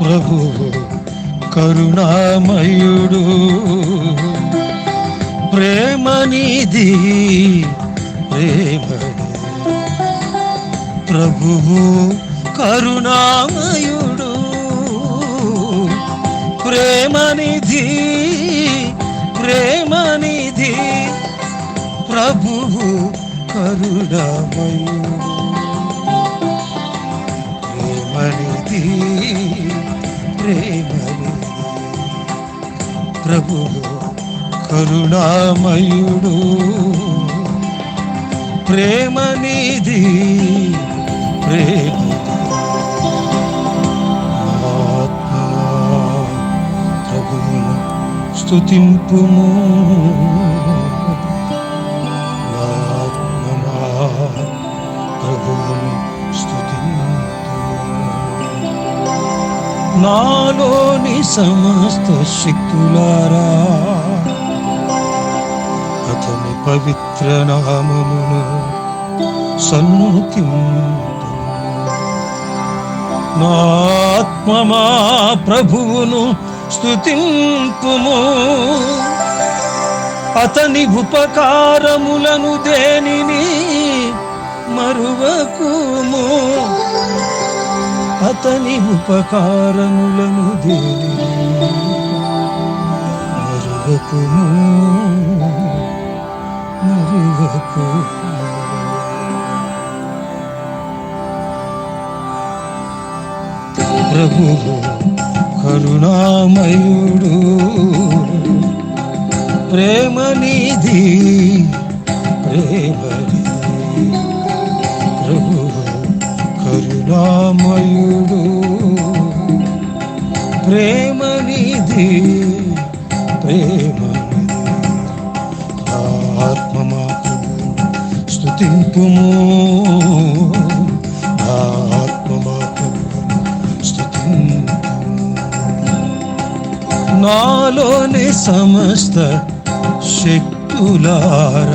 ప్రభు కరుణామయుడు. ప్రేమనిధి ప్రేమ ప్రభువు కరుణామయుడు. ప్రేమనిధి ప్రేమనిధి ప్రభువు కరుణామయుడు. ప్రేమనిధి ప్రేమనిధి ప్రభువు కరుణామయుడు ప్రేమనిధి ప్రేమ. ప్రభువును స్తుతింపుము. నాలోని సమస్త శక్తులారా. అతని పవిత్ర నామమును సన్నుతి నా ప్రభువును స్తుతింపుము. అతని ఉపకారములను దేనిని మరువకుము? అతని ఉపకారములను దేవి మరుగకును మరువకుము ప్రభువు కరుణామయుడు ప్రేమ నిధి ప్రేమ నిధి ప్రేమనిధి ప్రేమ నా ఆత్మమా ప్రభువును స్తుతింపుము నా ఆత్మమా నాలోని సమస్త శక్తులార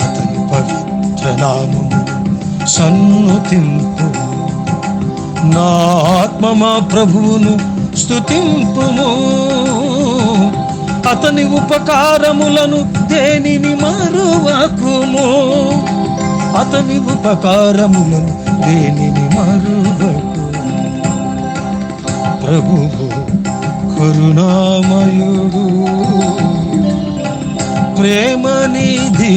అతని పవిత్ర నామము సన్నుతింపు. నా ఆత్మ మా ప్రభువును స్థుతింపుము. అతని ఉపకారములను దేనిని మరువకుము? అతని ఉపకారములను దేనిని మరువకు ప్రభువు కరుణామయుడు ప్రేమనిధి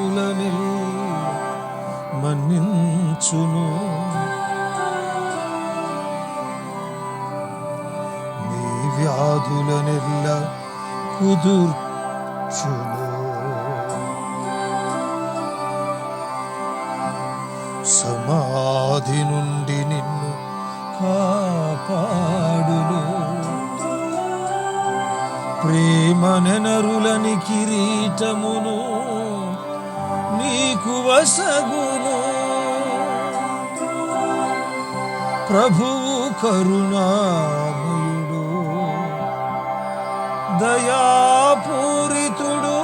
పాపములని మన్నించును. నీ వ్యాధులనెల్ల కుదుర్చును సమాధి నుండి నిన్ను కాపాడును. ప్రేమ నెనరులని కిరీటమును నీకు ప్రభువు కరుణామయుడు దయాపూరితుడు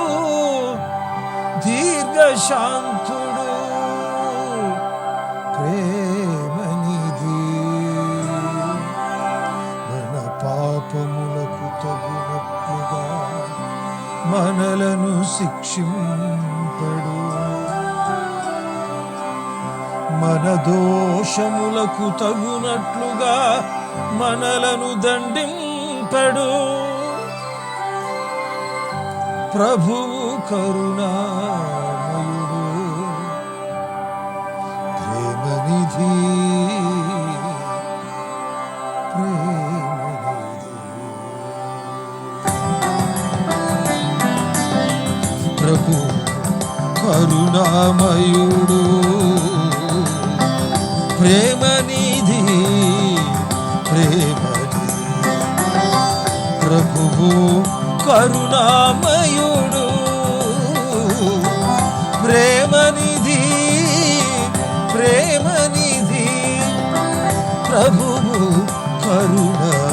దీర్ఘశాంతుడు ప్రేమనిధి. మన పాపములకు తగినట్లుగా మనలను శిక్షింపడు. మన దోషములకు తగునట్లుగా మనలను దండింపడు. ప్రభు కరుణామయుడు ప్రేమనిధి ప్రభు కరుణామయుడు. ప్రేమనిధి ప్రేమ ప్రభువు కరుణామయుడు ప్రేమనిధి ప్రేమనిధి. ప్రభువు కరుణామయుడు